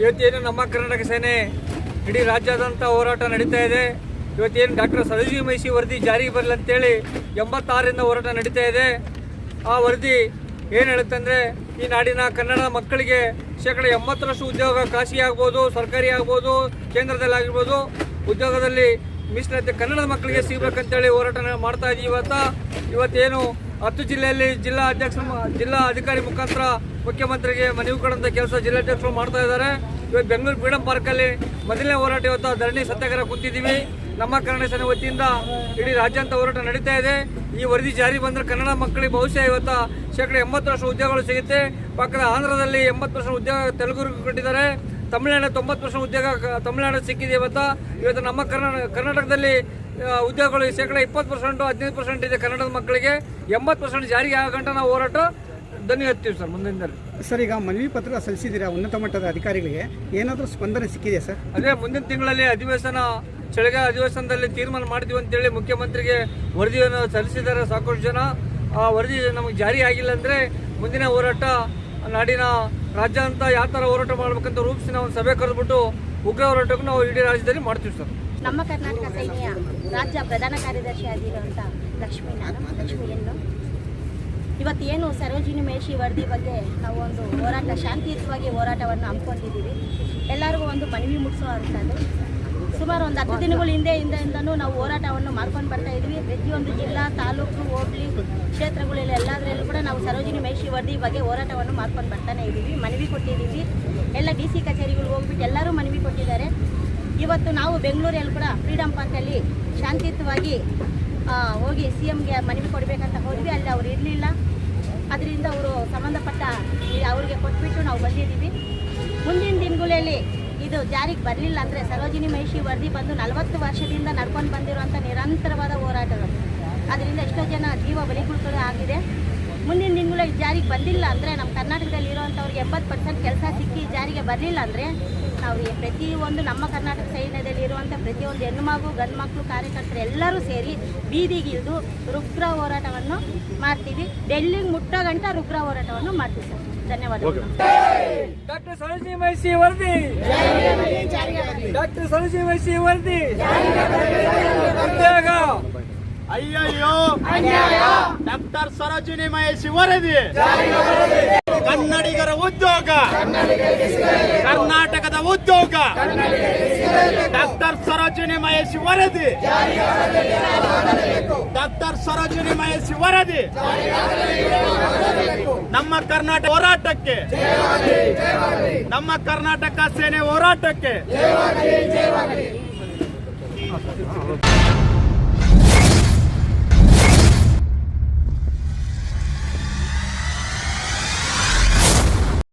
ಇವತ್ತೇನು ನಮ್ಮ ಕರ್ನಾಟಕ ಸೇನೆ ಇಡೀ ರಾಜ್ಯಾದ್ಯಂತ ಹೋರಾಟ ನಡೀತಾ ಇದೆ. ಇವತ್ತೇನು ಡಾಕ್ಟರ್ ಸರೋಜಿ ಮೈಸಿ ವರದಿ ಜಾರಿಗೆ ಬರಲಿ ಅಂತೇಳಿ ಎಂಬತ್ತಾರರಿಂದ ಹೋರಾಟ ನಡೀತಾ ಇದೆ. ಆ ವರದಿ ಏನು ಹೇಳುತ್ತಂದ್ರೆ ಈ ನಾಡಿನ ಕನ್ನಡ ಮಕ್ಕಳಿಗೆ ಶೇಕಡ ಎಂಬತ್ತರಷ್ಟು ಉದ್ಯೋಗ ಖಾಸಗಿ ಆಗ್ಬೋದು, ಸರ್ಕಾರಿ ಆಗ್ಬೋದು, ಕೇಂದ್ರದಲ್ಲಿ ಆಗಿರ್ಬೋದು ಉದ್ಯೋಗದಲ್ಲಿ ಮೀಸಲಾತಿ ಕನ್ನಡದ ಮಕ್ಕಳಿಗೆ ಸಿಗಬೇಕಂತೇಳಿ ಹೋರಾಟ ಮಾಡ್ತಾ ಇದ್ದೀವಿ ಇವತ್ತ. ಇವತ್ತೇನು ಹತ್ತು ಜಿಲ್ಲೆಯಲ್ಲಿ ಜಿಲ್ಲಾ ಅಧ್ಯಕ್ಷ ಜಿಲ್ಲಾ ಅಧಿಕಾರಿ ಮುಖಾಂತರ ಮುಖ್ಯಮಂತ್ರಿಗೆ ಮನವಿ ಕೊಡುವಂಥ ಕೆಲಸ ಜಿಲ್ಲಾಧ್ಯಕ್ಷರು ಮಾಡ್ತಾ ಇದ್ದಾರೆ. ಇವತ್ತು ಬೆಂಗಳೂರು ಫ್ರೀಡಂ ಪಾರ್ಕಲ್ಲಿ ಮೊದಲನೇ ಹೋರಾಟ ಇವತ್ತು ಧರಣಿ ಸತ್ಯಾಗ್ರಹ ಕೂತಿದ್ದೀವಿ. ನಮ್ಮ ಕನ್ನಡ ಸೇನೆ ವತಿಯಿಂದ ಇಡೀ ರಾಜ್ಯಾಂತ ಹೋರಾಟ ನಡೀತಾ ಇದೆ. ಈ ವರದಿ ಜಾರಿ ಬಂದರೆ ಕನ್ನಡ ಮಕ್ಕಳಿಗೆ ಬಹುಶಃ ಇವತ್ತು ಶೇಕಡ ಎಂಬತ್ತರಷ್ಟು ಉದ್ಯೋಗಗಳು ಸಿಗುತ್ತೆ. ಪಕ್ಕದ ಆಂಧ್ರದಲ್ಲಿ ಎಂಬತ್ತು ಪರ್ಸೆಂಟ್ ಉದ್ಯೋಗ ತೆಲುಗು ಕೊಟ್ಟಿದ್ದಾರೆ. ತಮಿಳುನಾಡು ತೊಂಬತ್ತು ಪರ್ಸೆಂಟ್ ಉದ್ಯೋಗ ತಮಿಳುನಾಡು ಸಿಕ್ಕಿದೆ ಇವತ್ತು. ಇವತ್ತು ನಮ್ಮ ಕರ್ನಾಟಕ ಕರ್ನಾಟಕದಲ್ಲಿ ಉದ್ಯೋಗಗಳು ಶೇಕಡ ಇಪ್ಪತ್ತು ಪರ್ಸೆಂಟು ಹದಿನೈದು ಪರ್ಸೆಂಟ್ ಇದೆ ಕನ್ನಡದ ಮಕ್ಕಳಿಗೆ. ಎಂಬತ್ತು ಪರ್ಸೆಂಟ್ ಜಾರಿಗೆ ಆಗಂಟ ಗಂಟ ನಾವು ಹೋರಾಟ ದನಿ ಹತ್ತೀವಿ ಸರ್ ಮುಂದಿನ ಸರ್ ಈಗ ಮನವಿ ಪತ್ರ ಸಲ್ಲಿಸಿದ್ದೀರಾ ಉನ್ನತ ಮಟ್ಟದ ಅಧಿಕಾರಿಗಳಿಗೆ? ಏನಾದರೂ ಸ್ಪಂದನೆ ಸಿಕ್ಕಿದೆ ಸರ್? ಅದೇ ಮುಂದಿನ ತಿಂಗಳಲ್ಲಿ ಅಧಿವೇಶನ ಚಳಿಗಾಲ ಅಧಿವೇಶನದಲ್ಲಿ ತೀರ್ಮಾನ ಮಾಡಿದ್ವಿ ಅಂತೇಳಿ ಮುಖ್ಯಮಂತ್ರಿಗೆ ವರದಿಯನ್ನು ಸಲ್ಲಿಸಿದ್ದಾರೆ ಸಾಕಷ್ಟು ಜನ. ಆ ವರದಿ ನಮಗೆ ಜಾರಿ ಆಗಿಲ್ಲ ಅಂದರೆ ಮುಂದಿನ ಹೋರಾಟ ನಾಡಿನ ರಾಜ್ಯಾದ್ಯಂತ ಯಾವ ಥರ ಹೋರಾಟ ಮಾಡ್ಬೇಕಂತ ರೂಪಿಸಿ ನಾವು ಒಂದು ಸಭೆ ಕರೆದ್ಬಿಟ್ಟು ಉಗ್ರ ಹೋರಾಟಕ್ಕೂ ನಾವು ಇಡೀ ರಾಜ್ಯದಲ್ಲಿ ಮಾಡ್ತೀವಿ ಸರ್. ನಮ್ಮ ಕರ್ನಾಟಕ ಸೈನ್ಯ ರಾಜ್ಯ ಪ್ರಧಾನ ಕಾರ್ಯದರ್ಶಿ ಆಗಿರುವಂಥ ಲಕ್ಷ್ಮೀ ನಾನು ಲಕ್ಷ್ಮಿಯನ್ನು ಎಂದು ಇವತ್ತು ಏನು ಸರೋಜಿನಿ ಮೇಷಿ ವರದಿ ಬಗ್ಗೆ ನಾವು ಒಂದು ಹೋರಾಟ, ಶಾಂತಿಯುತವಾಗಿ ಹೋರಾಟವನ್ನು ಹಮ್ಮಿಕೊಂಡಿದ್ದೀವಿ. ಎಲ್ಲರಿಗೂ ಒಂದು ಮನವಿ ಮುಟ್ಟಿಸೋ ಅಂಥದ್ದು. ಸುಮಾರು ಒಂದು ಹತ್ತು ದಿನಗಳ ಹಿಂದೆ ಹಿಂದೆಯಿಂದನೂ ನಾವು ಹೋರಾಟವನ್ನು ಮಾಡ್ಕೊಂಡು ಬರ್ತಾ ಇದ್ವಿ. ಪ್ರತಿಯೊಂದು ಜಿಲ್ಲಾ, ತಾಲೂಕು, ಹೋಬಳಿ ಕ್ಷೇತ್ರಗಳಲ್ಲಿ ಎಲ್ಲದರಲ್ಲೂ ಕೂಡ ನಾವು ಸರೋಜಿನಿ ಮಹಿಷಿ ವರದಿ ಬಗ್ಗೆ ಹೋರಾಟವನ್ನು ಮಾಡ್ಕೊಂಡು ಬರ್ತಾನೆ ಇದ್ದೀವಿ. ಮನವಿ ಕೊಟ್ಟಿದ್ದೀವಿ. ಎಲ್ಲ ಡಿ ಸಿ ಕಚೇರಿಗಳಿಗೆ ಹೋಗ್ಬಿಟ್ಟು ಎಲ್ಲರೂ ಮನವಿ ಕೊಟ್ಟಿದ್ದಾರೆ. ಇವತ್ತು ನಾವು ಬೆಂಗಳೂರಲ್ಲಿ ಕೂಡ ಫ್ರೀಡಮ್ ಪಾರ್ಕಲ್ಲಿ ಶಾಂತಿಯುತವಾಗಿ ಹೋಗಿ ಸಿ ಎಮ್ಗೆ ಮನವಿ ಕೊಡಬೇಕಂತ ಹೋದ್ವಿ. ಅಲ್ಲಿ ಅವ್ರು ಇರಲಿಲ್ಲ. ಅದರಿಂದ ಅವರು ಸಂಬಂಧಪಟ್ಟ ಅವ್ರಿಗೆ ಕೊಟ್ಬಿಟ್ಟು ನಾವು ಬಂದಿದ್ದೀವಿ. ಮುಂದಿನ ದಿನಗಳಲ್ಲಿ ಇದು ಜಾರಿಗೆ ಬರಲಿಲ್ಲ ಅಂದರೆ ಸರೋಜಿನಿ ಮಹಿಷಿ ವರದಿ ಬಂದು ನಲವತ್ತು ವರ್ಷದಿಂದ ನಡ್ಕೊಂಡು ಬಂದಿರುವಂಥ ನಿರಂತರವಾದ ಹೋರಾಟಗಳು. ಅದರಿಂದ ಎಷ್ಟೋ ಜನ ಜೀವ ಬಲಿ ಕೂಡ ಆಗಿದೆ. ಮುಂದಿನ ದಿನಗಳಲ್ಲಿ ಜಾರಿಗೆ ಬಂದಿಲ್ಲ ಅಂದರೆ ನಮ್ಮ ಕರ್ನಾಟಕದಲ್ಲಿ ಇರೋವಂಥವ್ರಿಗೆ ಎಂಬತ್ತು ಪರ್ಸೆಂಟ್ ಕೆಲಸ ಸಿಕ್ಕಿ ಜಾರಿಗೆ ಬರಲಿಲ್ಲ ಅಂದರೆ ನಾವು ಪ್ರತಿಯೊಂದು ನಮ್ಮ ಕರ್ನಾಟಕ ಸೈನ್ಯದಲ್ಲಿ ಇರುವಂಥ ಪ್ರತಿಯೊಂದು ಹೆಣ್ಣು ಮಗು, ಗಂಡು ಮಕ್ಕಳು, ಕಾರ್ಯಕರ್ತರು ಎಲ್ಲರೂ ಸೇರಿ ಬೀದಿಗಿಳಿದು ರುಗ್ರ ಹೋರಾಟವನ್ನು ಮಾಡ್ತೀವಿ. ಡೆಲ್ಲಿಗೆ ಮುಟ್ಟೋ ಗಂಟ ರುಗ್ರ ಹೋರಾಟವನ್ನು ಮಾಡ್ತೀವಿ ಧನ್ಯವಾದಗಳು. ಡಾಕ್ಟರ್ ವರದಿ. ಡಾಕ್ಟರ್ ವರದಿ. ಅಯ್ಯಯ್ಯೋ. ಡಾಕ್ಟರ್ ಸರೋಜಿನಿ ಮಹೇಶ್ ವರದಿ. ಕನ್ನಡಿಗರ ಉದ್ಯೋಗ. ಕರ್ನಾಟಕದ ಉದ್ಯೋಗ. ಡಾಕ್ಟರ್ ಸರೋಜಿನಿ ಮಹೇಶಿ ವರದಿ. ಡಾಕ್ಟರ್ ಸರೋಜಿನಿ ಮಹೇಶಿ ವರದಿ. ನಮ್ಮ ಕರ್ನಾಟಕ ಹೋರಾಟಕ್ಕೆ. ನಮ್ಮ ಕರ್ನಾಟಕ ಸೇನೆ ಹೋರಾಟಕ್ಕೆ.